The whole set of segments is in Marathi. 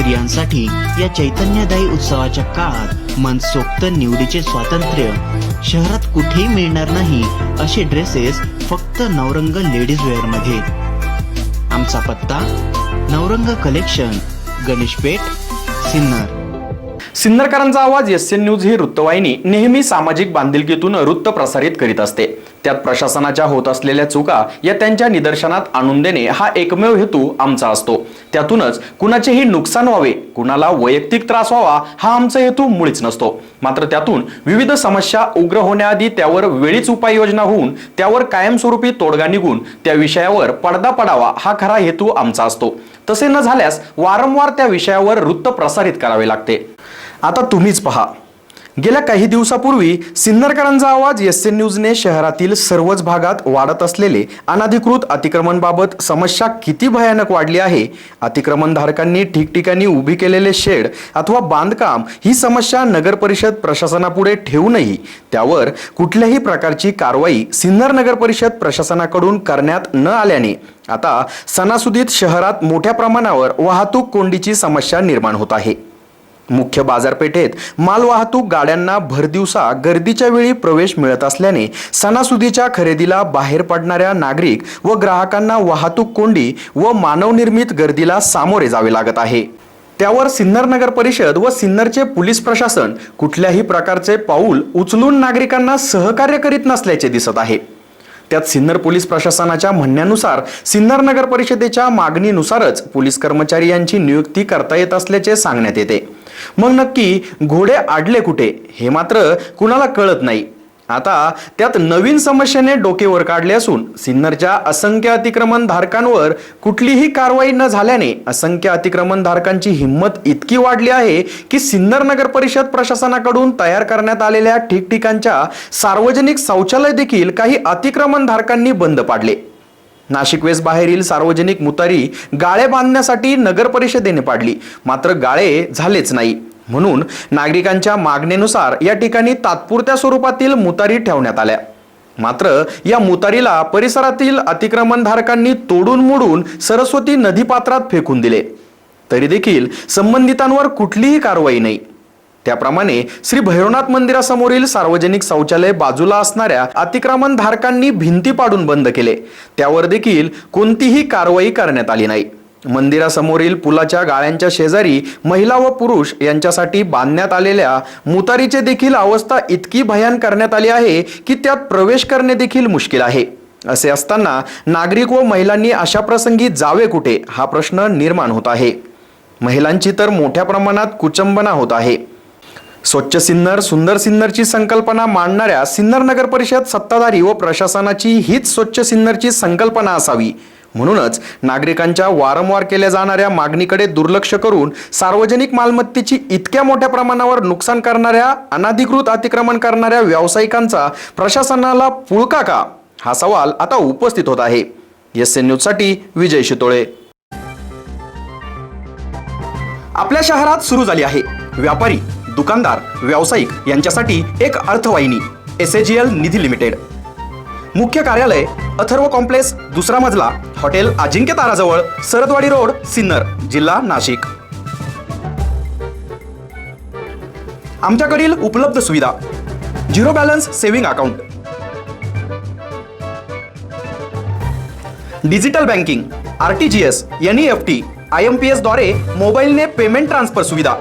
स्त्रियांसाठी या चैतन्यदायी उत्सवाच्या काळात मनसोक्त निवडीचे स्वातंत्र्य. शहरात कुठेही मिळणार नाही असे ड्रेसेस फक्त नवरंग लेडीज वेअरमध्ये. आमचा पत्ता नवरंग कलेक्शन गणेशपेठ सिन्नर. सिन्नरकरांचा आवाज एस एन न्यूज ही वृत्तवाहिनी नेहमी सामाजिक बांधिलकीतून वृत्त प्रसारित करीत असते. त्यात प्रशासनाच्या होत असलेल्या चुका या त्यांच्या निदर्शनात आणून देणे हा एकमेव हेतू आमचा असतो. त्यातूनच कुणाचेही नुकसान व्हावे कुणाला वैयक्तिक त्रास व्हावा हा आमचा हेतू मुळीच नसतो. मात्र त्यातून विविध समस्या उग्र होण्याआधी त्यावर वेळीच उपाययोजना होऊन त्यावर कायमस्वरूपी तोडगा निघून त्या विषयावर पडदा पडावा हा खरा हेतू आमचा असतो. तसे न झाल्यास वारंवार त्या विषयावर वृत्त प्रसारित करावे लागते. आता तुम्हीच पहा. गेल्या काही दिवसापूर्वी सिन्नरकरांचा आवाज एस एन न्यूजने शहरातील सर्वच भागात वाढत असलेले अनधिकृत अतिक्रमणबाबत समस्या किती भयानक वाढली आहे? अतिक्रमणधारकांनी ठिकठिकाणी उभी केलेले शेड अथवा बांधकाम ही समस्या नगर परिषद प्रशासनापुढे ठेवूनही त्यावर कुठल्याही प्रकारची कारवाई सिन्नर नगर परिषद प्रशासनाकडून करण्यात न आल्याने आता सणासुदीत शहरात मोठ्या प्रमाणावर वाहतूक कोंडीची समस्या निर्माण होत आहे. मुख्य बाजारपेठेत मालवाहतूक गाड्यांना भरदिवसा गर्दीच्या वेळी प्रवेश मिळत असल्याने सणासुदीच्या खरेदीला बाहेर पडणाऱ्या नागरिक व ग्राहकांना वाहतूक कोंडी व मानवनिर्मित गर्दीला सामोरे जावे लागत आहे. त्यावर सिन्नर नगर परिषद व सिन्नरचे पोलीस प्रशासन कुठल्याही प्रकारचे पाऊल उचलून नागरिकांना सहकार्य करीत नसल्याचे दिसत आहे. त्यात सिन्नर पोलीस प्रशासनाच्या म्हणण्यानुसार सिन्नर नगर परिषदेच्या मागणीनुसारच पोलीस कर्मचारी यांची नियुक्ती करता येत असल्याचे सांगण्यात येते. मग नक्की घोडे आडले कुठे हे मात्र कुणाला कळत नाही. आता त्यात नवीन समस्येने डोके वर काढले असून सिन्नरच्या असंख्य अतिक्रमण धारकांवर कुठलीही कारवाई न झाल्याने असंख्य अतिक्रमण धारकांची हिंमत इतकी वाढली आहे की सिन्नर नगर परिषद प्रशासनाकडून तयार करण्यात आलेल्या ठिकठिकाणच्या सार्वजनिक शौचालय देखील काही अतिक्रमण धारकांनी बंद पाडले. नाशिक वेस्ट बाहेरील सार्वजनिक मुतारी गाळे बांधण्यासाठी नगर परिषदेने पाडली. मात्र गाळे झालेच नाही. म्हणून नागरिकांच्या मागणीनुसार या ठिकाणी तात्पुरत्या स्वरूपातील मुतारी ठेवण्यात आल्या. मात्र या मुतारीला परिसरातील अतिक्रमणधारकांनी तोडून मोडून सरस्वती नदीपात्रात फेकून दिले. तरी देखील संबंधितांवर कुठलीही कारवाई नाही. त्याप्रमाणे श्री भैरवनाथ मंदिरासमोरील सार्वजनिक शौचालय बाजूला असणाऱ्या अतिक्रमण धारकांनी भिंती पाडून बंद केले. त्यावर देखील कोणतीही कारवाई करण्यात आली नाही. मंदिरासमोरील पुलाच्या गाळ्यांच्या शेजारी महिला व पुरुष यांच्यासाठी बांधण्यात आलेल्या मुतारीचे देखील अवस्था इतकी भयान करण्यात आली आहे की त्यात प्रवेश करणे देखील मुश्किल आहे. असे असताना नागरिक व महिलांनी अशा प्रसंगी जावे कुठे? हा प्रश्न निर्माण होत आहे. महिलांची तर मोठ्या प्रमाणात कुचंबना होत आहे. स्वच्छ सिन्नर सुंदर सिन्नरची संकल्पना मांडणाऱ्या सिन्नर नगर परिषद सत्ताधारी व प्रशासनाची हीच स्वच्छ सिन्नरची संकल्पना असावी. म्हणूनच नागरिकांच्या वारंवार केल्या जाणाऱ्या मागणीकडे दुर्लक्ष करून सार्वजनिक मालमत्तेची इतक्या मोठ्या प्रमाणावर नुकसान करणाऱ्या अनाधिकृत अतिक्रमण करणाऱ्या व्यावसायिकांचा प्रशासनाला पुळका का? हा सवाल आता उपस्थित होत आहे. एस एन न्यूजसाठी विजय शितोळे. आपल्या शहरात सुरू झाली आहे. व्यापारी दुकानदार व्यावसायिक यांच्यासाठी एक अर्थवाहिनी S A G L Nidhi limited. मुख्य कार्यालय अथर्व कॉम्प्लेक्स दुसरा मजला हॉटेल अजिंक्य ताराजवळ सरदवाडी रोड सिन्नर जिल्हा नाशिक. आमच्याकडील उपलब्ध सुविधा zero balance saving account. Digital banking R T G S N E F T I M P एसद्वारे मोबाईलने पेमेंट ट्रान्सफर सुविधा.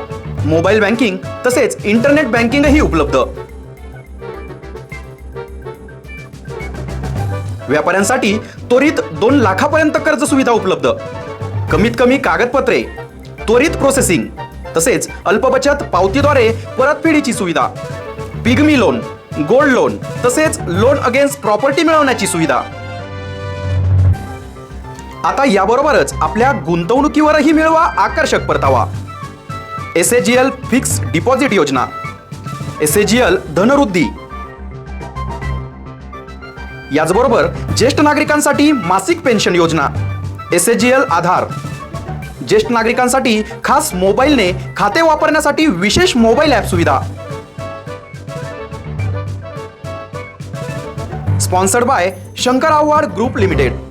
मोबाईल बँकिंग तसेच इंटरनेट बँकिंगही उपलब्ध. व्यापाऱ्यांसाठी त्वरित दोन लाखापर्यंत कर्ज सुविधा उपलब्ध. कमीत कमी कागदपत्रे त्वरित प्रोसेसिंग तसेच अल्पबचत पावतीद्वारे परतफेडीची सुविधा. पिगमी लोन गोल्ड लोन तसेच लोन अगेन्स्ट प्रॉपर्टी मिळवण्याची सुविधा. आता याबरोबरच आपल्या गुंतवणुकीवरही मिळवा आकर्षक परतावा. एस एल फिक्स डिपॉझिट योजना. S A L Dhanvruddhi. याचबरोबर ज्येष्ठ नागरिकांसाठी मासिक पेन्शन योजना. S L Aadhaar. ज्येष्ठ नागरिकांसाठी खास मोबाईलने खाते वापरण्यासाठी विशेष मोबाईल ॲप सुविधा. Sponsored by Shankar Awhad group limited.